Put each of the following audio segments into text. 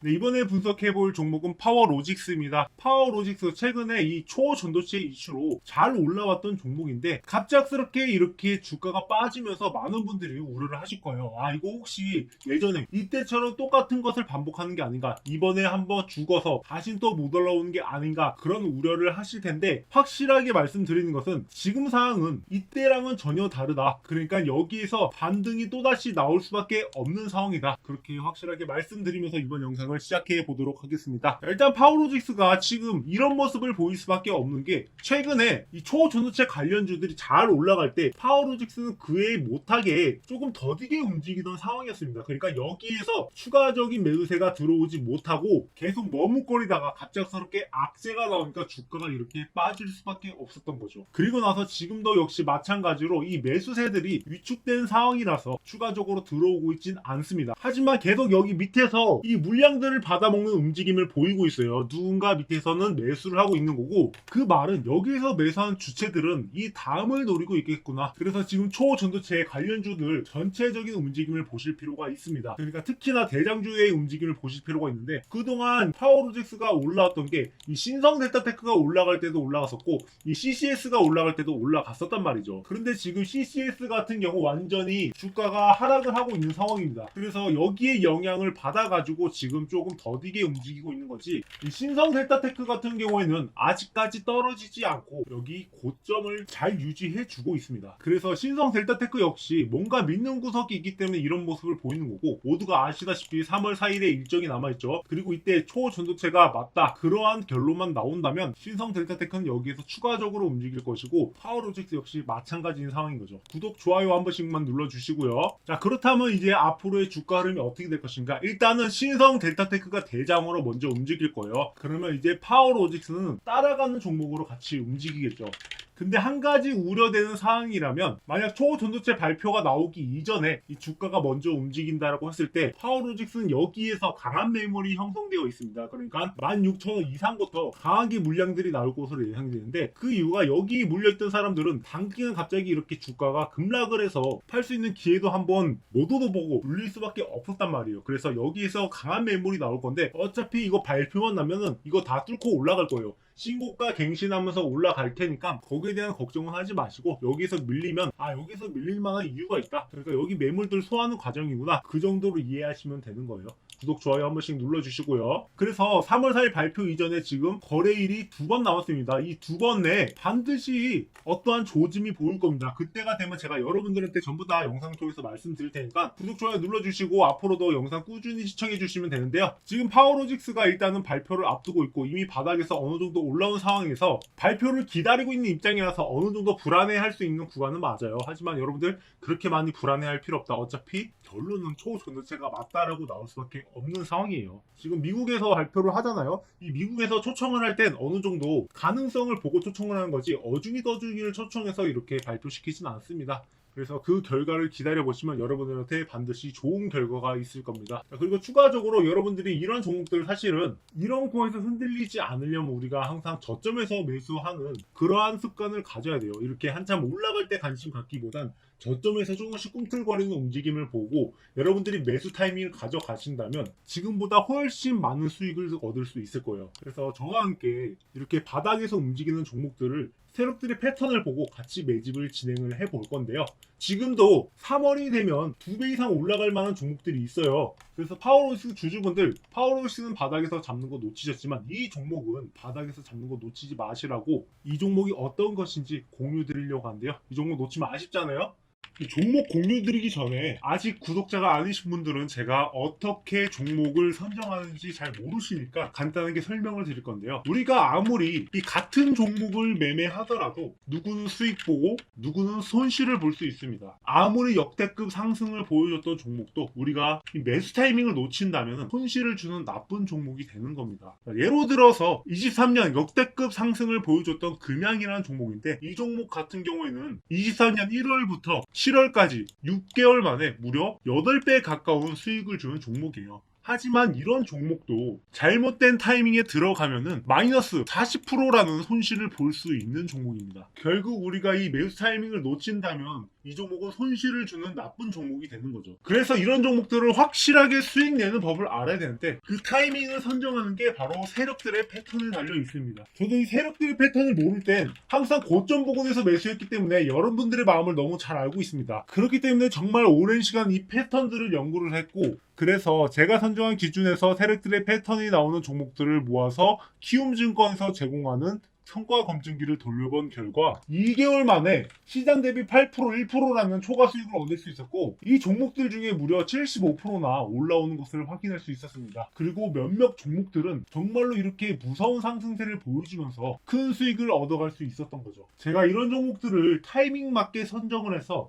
네, 이번에 분석해 볼 종목은 파워로직스입니다. 파워로직스 최근에 이 초전도체 이슈로 잘 올라왔던 종목인데 갑작스럽게 이렇게 주가가 빠지면서 많은 분들이 우려를 하실 거예요. 아 이거 혹시 예전에 이때처럼 똑같은 것을 반복하는 게 아닌가 이번에 한번 죽어서 다시 또못 올라오는 게 아닌가 그런 우려를 하실 텐데 확실하게 말씀드리는 것은 지금 상황은 이때랑은 전혀 다르다. 그러니까 여기에서 반등이 또다시 나올 수밖에 없는 상황이다. 그렇게 확실하게 말씀드리면서 이번 영상 을 시작해 보도록 하겠습니다. 일단 파워로직스가 지금 이런 모습을 보일 수밖에 없는 게 최근에 이 초전도체 관련주들이 잘 올라갈 때 파워로직스는 그에 못하게 조금 더디게 움직이던 상황이었습니다. 그러니까 여기에서 추가적인 매수세가 들어오지 못하고 계속 머뭇거리다가 갑작스럽게 악재가 나오니까 주가가 이렇게 빠질 수밖에 없었던 거죠. 그리고 나서 지금도 역시 마찬가지로 이 매수세들이 위축된 상황이라서 추가적으로 들어오고 있진 않습니다. 하지만 계속 여기 밑에서 이 물량 들을 받아먹는 움직임을 보이고 있어요. 누군가 밑에서는 매수를 하고 있는 거고 그 말은 여기에서 매수한 주체들은 이 다음을 노리고 있겠구나. 그래서 지금 초전도체 관련주들 전체적인 움직임을 보실 필요가 있습니다. 그러니까 특히나 대장주의 움직임을 보실 필요가 있는데 그동안 파워로직스가 올라왔던 게 이 신성 델타테크가 올라갈 때도 올라갔었고 이 CCS가 올라갈 때도 올라갔었단 말이죠. 그런데 지금 CCS 같은 경우 완전히 주가가 하락을 하고 있는 상황입니다. 그래서 여기에 영향을 받아가지고 지금 조금 더디게 움직이고 있는 거지. 이 신성 델타테크 같은 경우에는 아직까지 떨어지지 않고 여기 고점을 잘 유지해 주고 있습니다. 그래서 신성 델타테크 역시 뭔가 믿는 구석이 있기 때문에 이런 모습을 보이는 거고 모두가 아시다시피 3월 4일에 일정이 남아있죠. 그리고 이때 초전도체가 맞다. 그러한 결론만 나온다면 신성 델타테크는 여기에서 추가적으로 움직일 것이고 파워로직스 역시 마찬가지인 상황인 거죠. 구독, 좋아요 한 번씩만 눌러주시고요. 자 그렇다면 이제 앞으로의 주가 흐름이 어떻게 될 것인가? 일단은 신성 델타 테크가 대장으로 먼저 움직일 거예요. 그러면 이제 파워로직스는 따라가는 종목으로 같이 움직이겠죠. 근데 한 가지 우려되는 사항이라면 만약 초전도체 발표가 나오기 이전에 이 주가가 먼저 움직인다라고 했을 때 파워로직스는 여기에서 강한 매물이 형성되어 있습니다. 그러니까 16,000원 이상부터 강하게 물량들이 나올 것으로 예상되는데 그 이유가 여기 물려있던 사람들은 단기간 갑자기 이렇게 주가가 급락을 해서 팔 수 있는 기회도 한번 못 얻어보고 물릴 수밖에 없었단 말이에요. 그래서 여기에서 강한 매물이 나올 건데 어차피 이거 발표만 나면은 이거 다 뚫고 올라갈 거예요. 신고가 갱신하면서 올라갈 테니까 거기에 대한 걱정은 하지 마시고 여기서 밀리면 아 여기서 밀릴 만한 이유가 있다. 그러니까 여기 매물들 소화하는 과정이구나. 그 정도로 이해하시면 되는 거예요 구독 좋아요 한 번씩 눌러주시고요 그래서 3월 4일 발표 이전에 지금 거래일이 두 번 남았습니다 이 두 번 내에 반드시 어떠한 조짐이 보일 겁니다 그때가 되면 제가 여러분들한테 전부 다 영상 통해서 말씀드릴 테니까 구독 좋아요 눌러주시고 앞으로도 영상 꾸준히 시청해 주시면 되는데요 지금 파워로직스가 일단은 발표를 앞두고 있고 이미 바닥에서 어느 정도 올라온 상황에서 발표를 기다리고 있는 입장이라서 어느 정도 불안해할 수 있는 구간은 맞아요. 하지만 여러분들 그렇게 많이 불안해할 필요 없다. 어차피 결론은 초전도체가 맞다라고 나올 수밖에 없는 상황이에요. 지금 미국에서 발표를 하잖아요. 이 미국에서 초청을 할 땐 어느 정도 가능성을 보고 초청을 하는 거지 어중이 더중이를 초청해서 이렇게 발표시키진 않습니다. 그래서 그 결과를 기다려 보시면 여러분들한테 반드시 좋은 결과가 있을 겁니다. 자, 그리고 추가적으로 여러분들이 이런 종목들 사실은 이런 코에서 흔들리지 않으려면 우리가 항상 저점에서 매수하는 그러한 습관을 가져야 돼요. 이렇게 한참 올라갈 때 관심 갖기보단 저점에서 조금씩 꿈틀거리는 움직임을 보고 여러분들이 매수 타이밍을 가져가신다면 지금보다 훨씬 많은 수익을 얻을 수 있을 거예요. 그래서 저와 함께 이렇게 바닥에서 움직이는 종목들을 세력들의 패턴을 보고 같이 매집을 진행을 해 볼 건데요. 지금도 3월이 되면 두 배 이상 올라갈 만한 종목들이 있어요. 그래서 파워로스 주주분들, 파워로스는 바닥에서 잡는 거 놓치셨지만 이 종목은 바닥에서 잡는 거 놓치지 마시라고 이 종목이 어떤 것인지 공유 드리려고 하는데요. 이 종목 놓치면 아쉽잖아요. 이 종목 공유 드리기 전에 아직 구독자가 아니신 분들은 제가 어떻게 종목을 선정하는지 잘 모르시니까 간단하게 설명을 드릴 건데요. 우리가 아무리 이 같은 종목을 매매하더라도 누구는 수익 보고 누구는 손실을 볼 수 있습니다. 아무리 역대급 상승을 보여줬던 종목도 우리가 이 매수 타이밍을 놓친다면 손실을 주는 나쁜 종목이 되는 겁니다. 예로 들어서 23년 역대급 상승을 보여줬던 금양이라는 종목인데 이 종목 같은 경우에는 23년 1월부터 7월까지 6개월 만에 무려 8배 가까운 수익을 주는 종목이에요. 하지만 이런 종목도 잘못된 타이밍에 들어가면은 마이너스 40%라는 손실을 볼 수 있는 종목입니다. 결국 우리가 이 매수 타이밍을 놓친다면 이 종목은 손실을 주는 나쁜 종목이 되는 거죠. 그래서 이런 종목들을 확실하게 수익 내는 법을 알아야 되는데 그 타이밍을 선정하는 게 바로 세력들의 패턴에 달려 있습니다. 저도 이 세력들의 패턴을 모를 땐 항상 고점 부근에서 매수했기 때문에 여러분들의 마음을 너무 잘 알고 있습니다. 그렇기 때문에 정말 오랜 시간 이 패턴들을 연구를 했고 그래서 제가 선정 한 기준에서 세력들의 패턴이 나오는 종목들을 모아서 키움증권에서 제공하는 성과 검증기를 돌려본 결과 2개월 만에 시장 대비 8% 1%라는 초과 수익을 얻을 수 있었고 이 종목들 중에 무려 75%나 올라오는 것을 확인할 수 있었습니다. 그리고 몇몇 종목들은 정말로 이렇게 무서운 상승세를 보여주면서 큰 수익을 얻어갈 수 있었던 거죠. 제가 이런 종목들을 타이밍 맞게 선정을 해서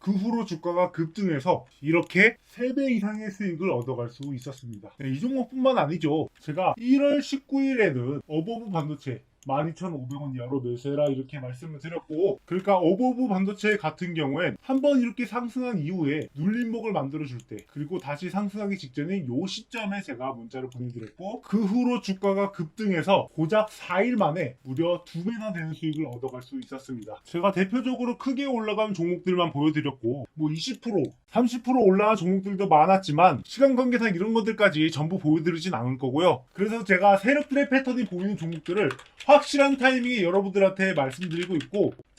그 후로 주가가 급등해서 이렇게 3배 이상의 수익을 얻어갈 수 있었습니다. 네, 이 종목뿐만 아니죠. 제가 1월 19일에는 어버브 반도체 12,500원 이하로 매수해라 이렇게 말씀을 드렸고 그러니까 어버브 반도체 같은 경우엔 한 번 이렇게 상승한 이후에 눌림목을 만들어줄 때 그리고 다시 상승하기 직전인 요 시점에 제가 문자를 보내드렸고 그 후로 주가가 급등해서 고작 4일 만에 무려 2배나 되는 수익을 얻어갈 수 있었습니다. 제가 대표적으로 크게 올라간 종목들만 보여드렸고 뭐 20% 30% 올라간 종목들도 많았지만 시간 관계상 이런 것들까지 전부 보여드리진 않을 거고요. 그래서 제가 세력들의 패턴이 보이는 종목들을 확 실한 타이밍에 여러분들한테 말씀드리고 있고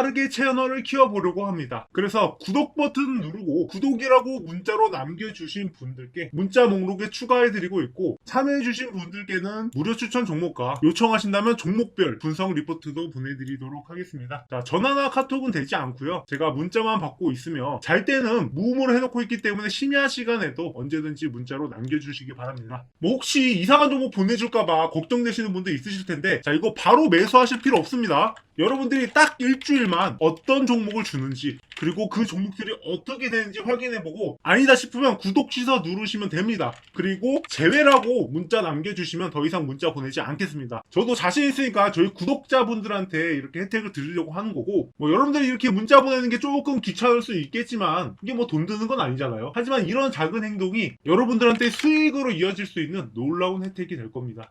빠르게 채널을 키워보려고 합니다. 그래서 구독 버튼 누르고 구독이라고 문자로 남겨주신 분들께 문자 목록에 추가해드리고 있고 참여해주신 분들께는 무료 추천 종목과 요청하신다면 종목별 분석 리포트도 보내드리도록 하겠습니다. 자, 전화나 카톡은 되지 않고요. 제가 문자만 받고 있으며 잘 때는 무음으로 해놓고 있기 때문에 심야 시간에도 언제든지 문자로 남겨주시기 바랍니다. 뭐 혹시 이상한 종목 보내줄까봐 걱정되시는 분들 있으실 텐데 자 이거 바로 매수하실 필요 없습니다. 여러분들이 딱 일주일만 어떤 종목을 주는지 그리고 그 종목들이 어떻게 되는지 확인해보고 아니다 싶으면 구독 취소 누르시면 됩니다. 그리고 제외라고 문자 남겨주시면 더 이상 문자 보내지 않겠습니다. 저도 자신 있으니까 저희 구독자분들한테 이렇게 혜택을 드리려고 하는 거고 뭐 여러분들이 이렇게 문자 보내는 게 조금 귀찮을 수 있겠지만 이게 뭐 돈 드는 건 아니잖아요. 하지만 이런 작은 행동이 여러분들한테 수익으로 이어질 수 있는 놀라운 혜택이 될 겁니다.